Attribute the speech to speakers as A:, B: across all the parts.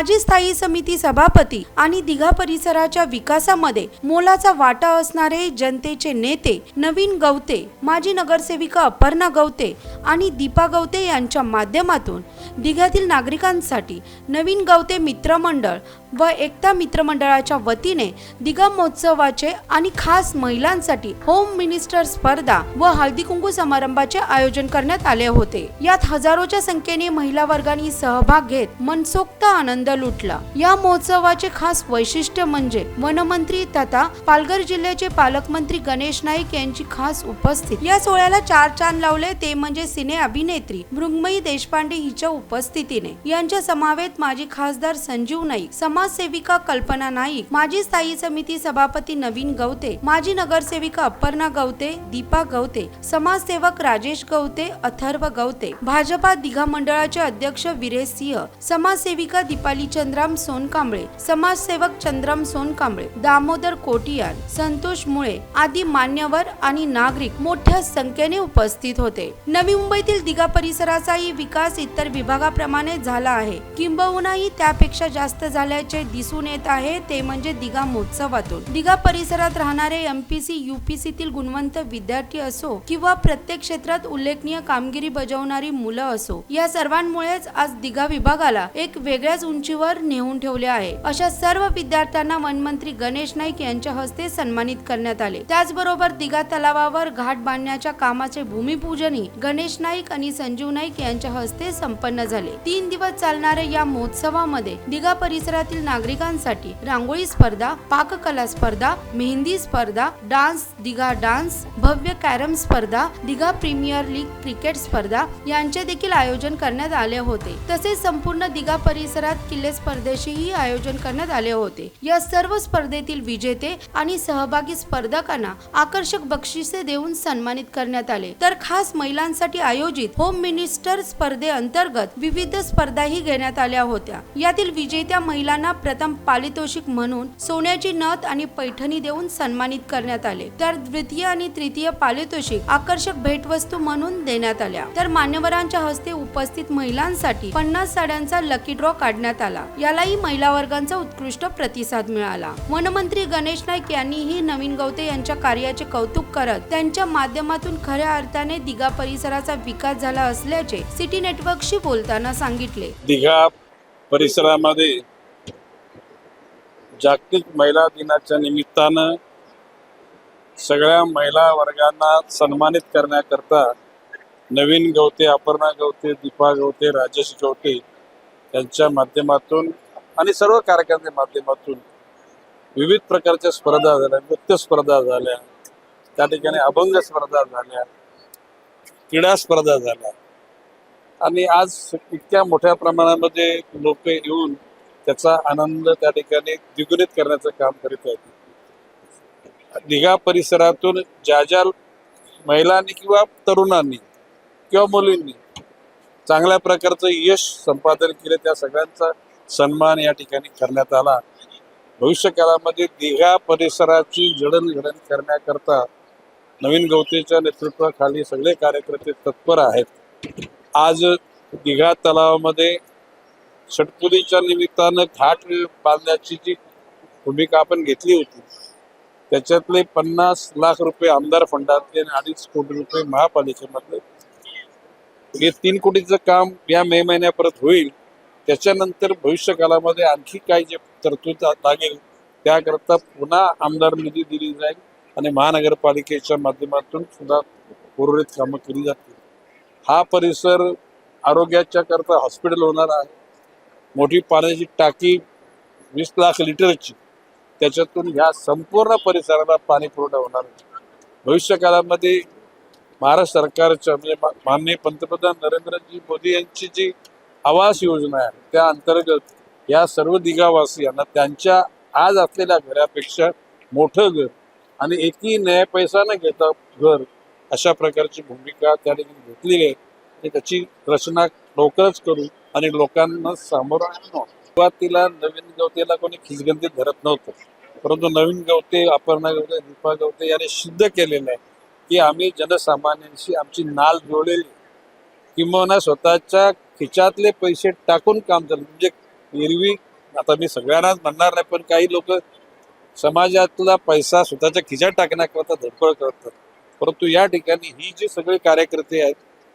A: माजी स्थायी समिती सभापती आणि दिघा परिसराच्या विकासामध्ये मोलाचा वाटा असणारे जनतेचे नेते नवीन गवते माजी नगरसेविका अपर्णा गवते आणि दीपा गवते यांच्या माध्यमातून दिघ्यातील नागरिकांसाठी नवीन गवते मित्रमंडळ व एकता मित्रमंडळाच्या वतीने दिघा महोत्सवाचे आणि खास महिलांसाठी होम मिनिस्टर स्पर्धा व हळदी कुंकू समारंभाचे आयोजन करण्यात आले होते. यात हजारोच्या संख्येने महिला वर्गाने सहभाग घेत मनसोक्त आनंद लुटला. या महोत्सवाचे खास वैशिष्ट्य म्हणजे वनमंत्री तथा पालघर जिल्ह्याचे पालकमंत्री गणेश नाईक यांची खास उपस्थिती. या सोहळ्याला चार चांद लावले ते म्हणजे सिने अभिनेत्री मृगमयी देशपांडे हिच्या उपस्थितीने. यांच्या समावेत माजी खासदार संजीव नाईक समाजसेविका कल्पना नाईक माजी स्थायी समिती सभापती नवीन गवते माजी नगरसेविका अपर्णा गवते दीपा गवते समाजसेवक राजेश गवते अथर्व गवते. भाजपा दिघा मंडळाचे अध्यक्ष विरेश सिंह समाजसेविका दीपाली चंद्राम सोनकांबळे समाजसेवक चंद्राम सोनकांबळे दामोदर कोटियान संतोष मुळे आदी मान्यवर आणि नागरिक मोठ्या संख्येने उपस्थित होते. नवी मुंबईतील दिघा परिसराचाही विकास इतर विभागाप्रमाणे झाला आहे. किंबहुनाही त्यापेक्षा जास्त झाल्याचे दिसून येत आहे ते म्हणजे दिघा महोत्सवातून. दिघा परिसरात राहणारे एमपीसी युपीसीतील गुणवंत विद्यार्थी असो किंवा प्रत्येक क्षेत्रात उल्लेखनीय कामगिरी बजावणारी मुलं असो या सर्वांमुळेच आज दिघा विभागाला एक वेगळ्याच उंचीवर नेऊन ठेवले आहे. अशा सर्व विद्यार्थ्यांना वनमंत्री गणेश नाईक यांच्या हस्ते सन्मानित करण्यात आले. त्याचबरोबर दिघा तलावावर घाट बांधण्याच्या कामाचे भूमिपूजनही गणेश नाईक आणि संजीव नाईक यांच्या हस्ते संपन्न झाले. तीन दिवस चालणाऱ्या या महोत्सवामध्ये दिघा परिसरातील नागरिकांसाठी रांगोळी स्पर्धा पाककला स्पर्धा मेहंदी स्पर्धा डान्स दिघा डान्स भव्य कॅरम स्पर्धा दिघा प्रीमियर लीग क्रिकेट स्पर्धा यांचे देखील आयोजन करण्यात आले होते. तसेच संपूर्ण दिघा परिसरात किल्ले स्पर्धेचेही आयोजन करण्यात आले होते. या सर्व स्पर्धेतील विजेते आणि सहभागी स्पर्धकांना आकर्षक बक्षिसे देऊन सन्मानित करण्यात आले. तर खास महिलांसाठी आयोजित होम मिनिस्टर स्पर्धेअंतर्गत विविध स्पर्धाही घेण्यात आल्या होत्या. यातील विजेत्या महिलांना प्रथम पारितोषिक म्हणून सोन्याची नथ आणि पैठणी देऊन सन्मानित करण्यात आले. तर द्वितीय आणि तृतीय पारितोषिक आकर्षक भेटवस्तू म्हणून देण्यात आल्या. तर मान्यवरांच्या हस्ते उपस्थित महिलांसाठी पन्नास साड्यांचा लकी ड्रॉ काढण्यात आला. यालाही महिला वर्गांचा उत्कृष्ट प्रतिसाद मिळाला. वनमंत्री गणेश नाईक यांनीही नवीन गवते यांच्या कार्याचे कौतुक करत त्यांच्या माध्यमातून खऱ्या अर्थाने दिघा परिसराचा विकास झाला असल्याचे सिटी नेटवर्कशी बोलताना सांगितले.
B: दिघा परिसरामध्ये जागतिक महिला दिनाच्या निमित्तानं सगळ्या महिला वर्गांना सन्मानित करण्याकरता नवीन गवते अपर्णा गवते दीपा गवते राजेश गवते यांच्या माध्यमातून आणि सर्व कार्यक्रमाच्या माध्यमातून विविध प्रकारच्या स्पर्धा झाल्या नृत्य स्पर्धा झाल्या त्या ठिकाणी अभंग स्पर्धा झाल्या क्रीडा स्पर्धा झाल्या. आणि आज इतक्या मोठ्या प्रमाणामध्ये लोक येऊन त्याचा आनंद त्या ठिकाणी द्विगुणित करण्याचं काम करीत आहेत. दिघा परिसरातून ज्या ज्या महिलांनी किंवा तरुणांनी किंवा मुलींनी चांगल्या प्रकारचं यश संपादन केले त्या सगळ्यांचा सन्मान या ठिकाणी करण्यात आला. भविष्य काळामध्ये दिघा परिसराची जडणघडण करण्याकरता नवीन गवतेच्या नेतृत्वाखाली सगळे कार्यकर्ते तत्पर आहेत. आज दिघा तलावामध्ये षटपुलीच्या निमित्तानं घाट बांधण्याची जी भूमिका आपण घेतली होती त्याच्यातले पन्नास लाख रुपये आमदार फंडातले आणि अडीच कोटी रुपये महापालिकेमधले हे तीन कोटीचं काम या मे महिन्यापर्यंत होईल. त्याच्यानंतर भविष्य काळामध्ये आणखी काही जे तरतूद लागेल त्याकरता पुन्हा आमदार निधी दिली जाईल आणि महानगरपालिकेच्या माध्यमातून सुद्धा उर्वरित कामं केली जातील. हा परिसर आरोग्याच्या करता हॉस्पिटल होणार आहे. मोठी पाण्याची टाकी वीस लाख लिटरची त्याच्यातून ह्या संपूर्ण परिसराला पाणी पुरवठा होणार आहे. भविष्य काळामध्ये महाराष्ट्र सरकारच्या म्हणजे माननीय पंतप्रधान नरेंद्रजी मोदी यांची जी आवास योजना आहे त्या अंतर्गत या सर्व दिगावासियांना त्यांच्या आज असलेल्या घरापेक्षा मोठं घर आणि एकही न्याय पैसा न घेता घर अशा प्रकारची भूमिका त्या ठिकाणी घेतलेली आहे. आणि त्याची रचना लवकरच करू आणि लोकांना सामोरं आणणं सुरुवातीला नवीन गवतेला कोणी खिचगंतीत धरत नव्हतं परंतु नवीन गवते अपर्णा गवते दीपा गवते याने सिद्ध केलेलं आहे. की आम्ही जनसामान्यांशी आमची नाल जोडलेली किंबहुना स्वतःच्या खिच्यातले पैसे टाकून काम चालू म्हणजे एरवी आता मी सगळ्यांनाच म्हणणार नाही पण काही लोक समाजातला पैसा स्वतःच्या खिचात टाकण्याकरता धडपड करतात. परंतु या ठिकाणी ही जी सगळे कार्यकर्ते आहेत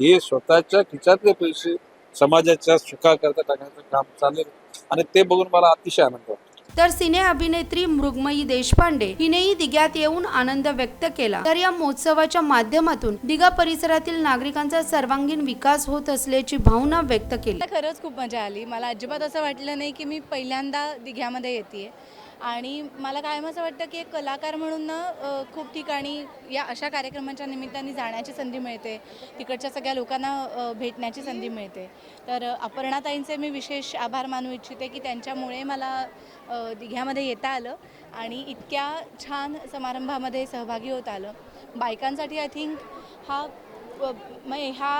B: हे स्वतःच्या खिचातले पैसे समाजाच्या सुखाकरता टाकण्याचं काम चालेल आणि ते बघून मला अतिशय आनंद वाटतो.
A: तर सिने अभिनेत्री मृगमयी देशपांडे हिनेही दिघ्यात येऊन आनंद व्यक्त केला. तर या महोत्सवाच्या माध्यमातून दिघा परिसरातील नागरिकांचा सर्वांगीण विकास होत असल्याची भावना व्यक्त केली.
C: खरंच खूप मजा आली. मला अजिबात असं वाटलं नाही की मी पहिल्यांदा दिघ्यामध्ये येते आणि मला कायम असं वाटतं की एक कलाकार म्हणून ना खूप ठिकाणी या अशा कार्यक्रमाच्या निमित्ताने जाण्याची संधी मिळते. तिकडच्या सगळ्या लोकांना भेटण्याची संधी मिळते. तर अपर्णाताईंचे मी विशेष आभार मानू इच्छिते की त्यांच्यामुळे मला दिघ्यामध्ये येता आलं आणि इतक्या छान समारंभामध्ये सहभागी होत आलं. बायकांसाठी आय थिंक हा अ, हा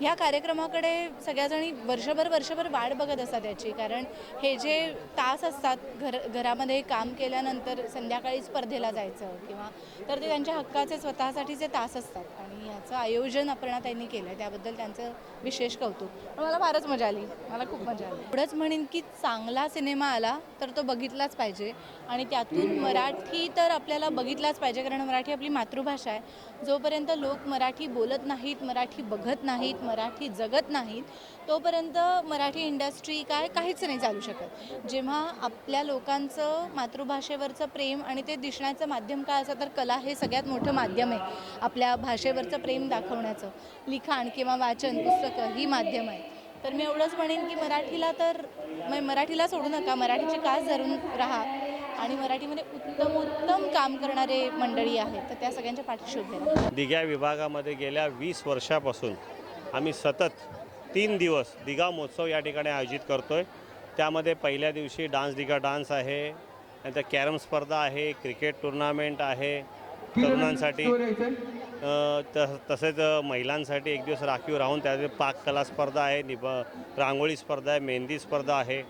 C: ह्या कार्यक्रमाकडे सगळ्याजणी वर्षभर वर्षभर वाट बघत असतात याची. कारण हे जे तास असतात घर घरामध्ये काम केल्यानंतर संध्याकाळी स्पर्धेला जायचं किंवा तर ते त्यांच्या हक्काचे स्वतःसाठीचे तास असतात. आणि याचं आयोजन अपर्णा त्यांनी केलं आहे त्याबद्दल त्यांचं विशेष कौतुक. पण मला फारच मजा आली. मला खूप मजा आली. एवढंच म्हणेन की चांगला सिनेमा आला तर तो बघितलाच पाहिजे. आणि त्यातून मराठी तर आपल्याला बघितलाच पाहिजे कारण मराठी आपली मातृभाषा आहे. जोपर्यंत लोक मराठी बोलत नाहीत मराठी बघत नाहीत मराठी जगत नाहीत तोपर्यंत मराठी इंडस्ट्री काय काहीच नाही चालू शकत. जेव्हा आपल्या लोकांचं मातृभाषेवरचं प्रेम आणि ते दिसण्याचं माध्यम काय असं तर कला हे सगळ्यात मोठं माध्यम आहे आपल्या भाषेवरचं प्रेम दाखवण्याचं. लिखाण किंवा वाचन पुस्तकं ही माध्यम आहे. तर मी एवढंच म्हणेन की मराठीला तर म- मराठीला सोडू नका मराठीची कास धरून राहा. आणि मराठीमध्ये उत्तम उत्तम काम करणारे मंडळी आहेत तर त्या सगळ्यांच्या पाठीशी उभे
D: विभागामध्ये गेल्या वीस वर्षापासून आम्ही सतत तीन दिवस दिघा महोत्सव या ठिकाणी आयोजित करतो आहे त्यामध्ये पहिल्या दिवशी डान्स दिघा डान्स आहे नंतर कॅरम स्पर्धा आहे क्रिकेट टुर्नामेंट आहे तरुणांसाठी. तस तसेच महिलांसाठी एक दिवस राखीव राहून त्यामध्ये पाककला स्पर्धा आहे निब रांगोळी स्पर्धा आहे मेहंदी स्पर्धा आहे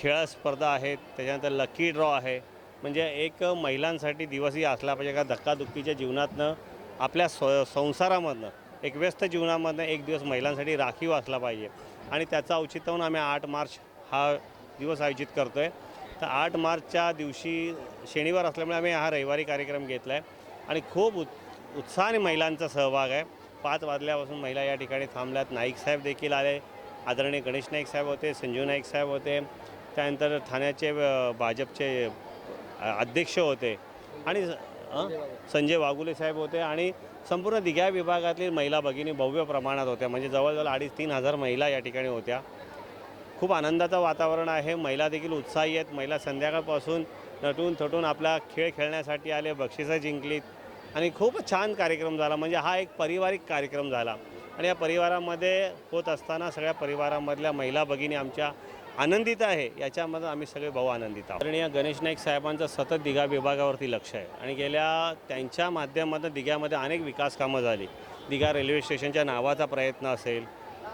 D: खेळ स्पर्धा आहेत त्याच्यानंतर लकी ड्रॉ आहे. म्हणजे एक महिलांसाठी दिवसही असला पाहिजे का धक्काधुक्कीच्या जीवनातनं आपल्या स संसारामधनं. एक व्यस्त जीवनामधनं एक दिवस महिलांसाठी राखीव असला पाहिजे. आणि त्याचं औचित्य म्हणून आम्ही आठ मार्च हा दिवस आयोजित करतो आहे तर आठ मार्चच्या दिवशी शनिवार असल्यामुळे आम्ही हा रविवारी कार्यक्रम घेतला आहे आणि खूप उत् उत्साहाने महिलांचा सहभाग आहे. पाच वाजल्यापासून महिला या ठिकाणी थांबल्यात. नाईक साहेब देखील आले. आदरणीय गणेश नाईक साहेब होते संजीव नाईक साहेब होते. त्यानंतर ठाण्याचे भाजपचे अध्यक्ष होते. आणि संजय वाघुले साहेब होते आणि संपूर्ण दिघ्या विभागातील महिला भगिनी भव्य प्रमाणात होत्या. म्हणजे जवळजवळ अडीच तीन हजार महिला या ठिकाणी होत्या. खूप आनंदाचं वातावरण आहे. महिला देखील उत्साही आहेत. महिला संध्याकाळपासून नटून थटून आपला खेळ खेळण्यासाठी आले बक्षिसं जिंकलीत आणि खूप छान कार्यक्रम झाला. म्हणजे हा एक पारिवारिक कार्यक्रम झाला. आणि या परिवारामध्ये होत असताना सगळ्या परिवारामधल्या महिला भगिनी आमच्या आनंदित आहे. याच्यामध्ये आम्ही सगळे भाऊ आनंदित आहोत. कारण या गणेश नाईक साहेबांचं सतत दिघा विभागावरती लक्ष आहे. आणि गेल्या त्यांच्या माध्यमातून दिघ्यामध्ये अनेक विकास कामं झाली. दिघा रेल्वे स्टेशनच्या नावाचा प्रयत्न असेल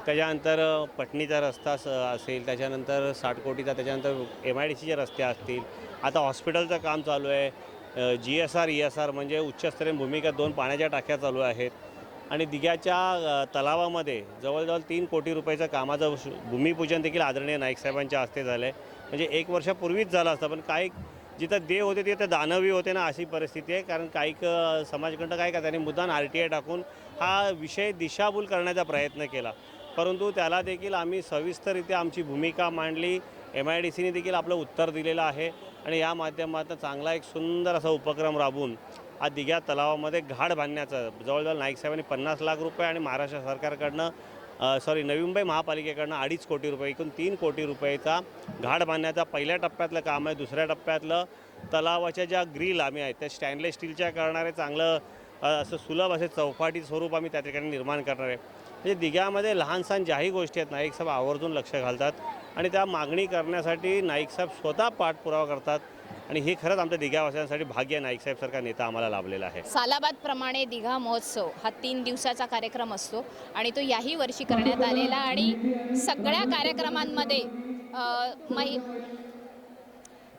D: त्याच्यानंतर पटणीचा रस्ता स असेल त्याच्यानंतर साठकोटीचा त्याच्यानंतर एम आय डी सीचे रस्ते असतील. आता हॉस्पिटलचं काम चालू आहे. G S R E S R म्हणजे उच्चस्तरीय भूमिका दोन पाण्याच्या टाक्या चालू आहेत. आणि दिघ्याच्या तलावामध्ये जवळजवळ तीन कोटी रुपयाचं कामाचं भूमिपूजन देखील आदरणीय नाईक साहेबांच्या हस्ते झालं आहे म्हणजे एक वर्षापूर्वीच झालं असतं पण काही जिथं देव होते तिथं दानवी होते ना अशी परिस्थिती आहे. कारण काही क- समाजखंड काय का त्यांनी मुद्दाम आर टी आय टाकून हा विषय दिशाभूल करण्याचा प्रयत्न केला. परंतु त्याला देखील आम्ही सविस्तररित्या आमची भूमिका मांडली. एम आय डी सीने देखील आपलं उत्तर दिलेलं आहे. आणि या माध्यमातून चांगला एक सुंदर असा उपक्रम राबवून हा दिघ्या तलावामध्ये घाट बांधण्याचं जवळजवळ नाईक साहेबांनी पन्नास लाख रुपये आणि महाराष्ट्र सरकारकडनं सॉरी नवी मुंबई महापालिकेकडनं अडीच कोटी रुपये एकूण तीन कोटी रुपयेचा घाट बांधण्याचा पहिल्या टप्प्यातलं काम आहे. दुसऱ्या टप्प्यातलं तलावाच्या ज्या ग्रिल आम्ही आहेत त्या स्टॅनलेस स्टीलच्या करणारे चांगलं असं सुलभ असे चौपाटी स्वरूप आम्ही त्या ठिकाणी निर्माण करणार आहे. म्हणजे दिघ्यामध्ये लहान सहान ज्याही गोष्टी आहेत नाईक साहेब आवर्जून लक्ष घालतात आणि त्या मागणी करण्यासाठी नाईक साहेब स्वतः पाठपुरावा करतात. आणि हे खरंच आमच्या दिघावासियांसाठी भाग्य नाईक साहेब नेता आम्हाला लाभलेला आहे.
E: सालाबादप्रमाणे दिघा महोत्सव हा तीन दिवसाचा कार्यक्रम असतो आणि तो याही वर्षी करण्यात आलेला आणि सगळ्या कार्यक्रमांमध्ये मै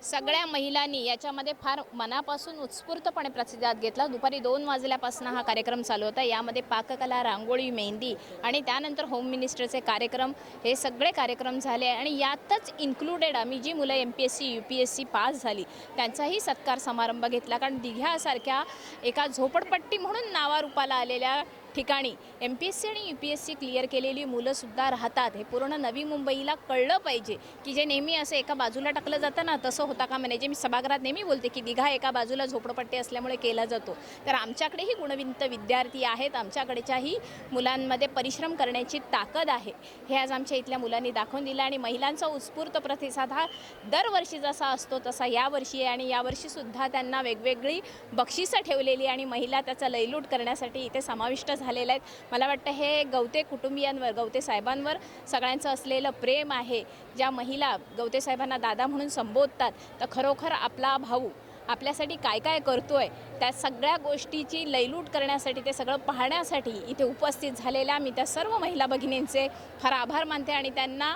E: सगळ्या महिलांनी याच्यामध्ये फार मनापासून उत्स्फूर्तपणे प्रतिसाद घेतला. दुपारी दोन वाजल्यापासून हा कार्यक्रम चालू होता. यामध्ये पाककला रांगोळी मेहंदी आणि त्यानंतर होम मिनिस्टरचे कार्यक्रम हे सगळे कार्यक्रम झाले आणि यातच इन्क्लुडेड आम्ही जी मुलं M P S C U P S C pass झाली त्यांचाही सत्कार समारंभ घेतला. कारण दिघ्यासारख्या एका झोपडपट्टी म्हणून नावारूपाला आलेल्या ठिकाणी एम पी एस सी आणि U P S C clear केलेली मुलंसुद्धा राहतात. हे पूर्ण नवी मुंबईला कळलं पाहिजे की जे नेहमी असं एका बाजूला टाकलं जातं ना तसं होता का? म्हणजे मी सभागृहात नेहमी बोलते की दिघा एका बाजूला झोपडपट्टी असल्यामुळे केला जातो. तर आमच्याकडेही गुणविंत विद्यार्थी आहेत. आमच्याकडच्याही मुलांमध्ये परिश्रम करण्याची ताकद आहे. हे आज आमच्या इथल्या मुलांनी दाखवून दिलं आणि महिलांचा उत्स्फूर्त प्रतिसाद हा दरवर्षी जसा असतो तसा यावर्षी आहे आणि यावर्षीसुद्धा त्यांना वेगवेगळी बक्षिसं ठेवलेली आणि महिला त्याचा लयलूट करण्यासाठी इथे समाविष्ट झालेल्या आहेत. मला वाटतं हे गवते कुटुंबियांवर गवते साहेबांवर सगळ्यांचं असलेलं प्रेम आहे. ज्या महिला गवते साहेबांना दादा म्हणून संबोधतात तर खरोखर आपला भाऊ आपल्यासाठी काय काय करतो आहे त्या सगळ्या गोष्टीची लयलूट करण्यासाठी ते सगळं पाहण्यासाठी इथे उपस्थित झालेल्या मी त्या सर्व महिला भगिनींचे फार आभार मानते आणि त्यांना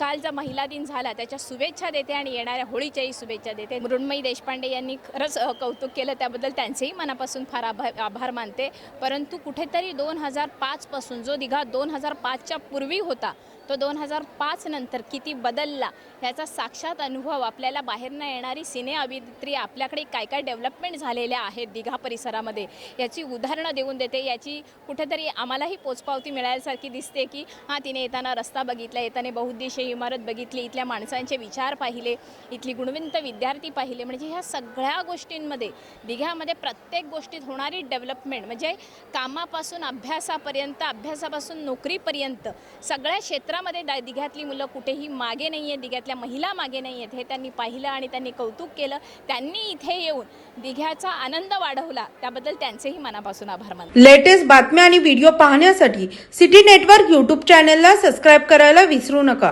E: काल जो महिला दिन झाला त्याच्या शुभेच्छा देते आणि येणाऱ्या होळीच्याही शुभेच्छा देते. मृण्मयी देशपांडे यांनी खरंच कौतुक केलं त्याबद्दल त्यांचेही मनापासून फार आभार आभार मानते. परंतु कुठेतरी दोन हजार पाचपासून जो दिघा दोन हजार पाचच्या पूर्वी होता तो दोन हजार पाच नंतर किती बदलला ह्याचा साक्षात अनुभव आपल्याला बाहेरनं येणारी सिने अभिनेत्री आपल्याकडे काय काय डेव्हलपमेंट झालेल्या आहेत दिघा परिसरामध्ये याची उदाहरणं देऊन देते. याची कुठेतरी आम्हालाही पोचपावती मिळाल्यासारखी दिसते की हां तिने येताना रस्ता बघितला येताना बहुउद्देशीय इमारत बघितली इथल्या माणसांचे विचार पाहिले इथली गुणवंत विद्यार्थी पाहिले. म्हणजे ह्या सगळ्या गोष्टींमध्ये दिघ्यामध्ये प्रत्येक गोष्टीत होणारी डेव्हलपमेंट म्हणजे कामापासून अभ्यासापर्यंत अभ्यासापासून नोकरीपर्यंत सगळ्या क्षेत्रामध्ये दा दिघ्यातली मुलं कुठेही मागे नाही आहेत दिघ्यातल्या महिला मागे नाही आहेत हे त्यांनी पाहिलं आणि त्यांनी कौतुक केलं. त्यांनी इथे येऊन दिघ्याचा आनंद वाढवला. त्याबद्दल त्यांचेही मनापासून आभार मानले
A: लेटेस्ट बातम्या आणि व्हिडिओ पाहण्यासाठी सिटी नेटवर्क यूट्यूब चॅनलला सबस्क्राईब करायला विसरू नका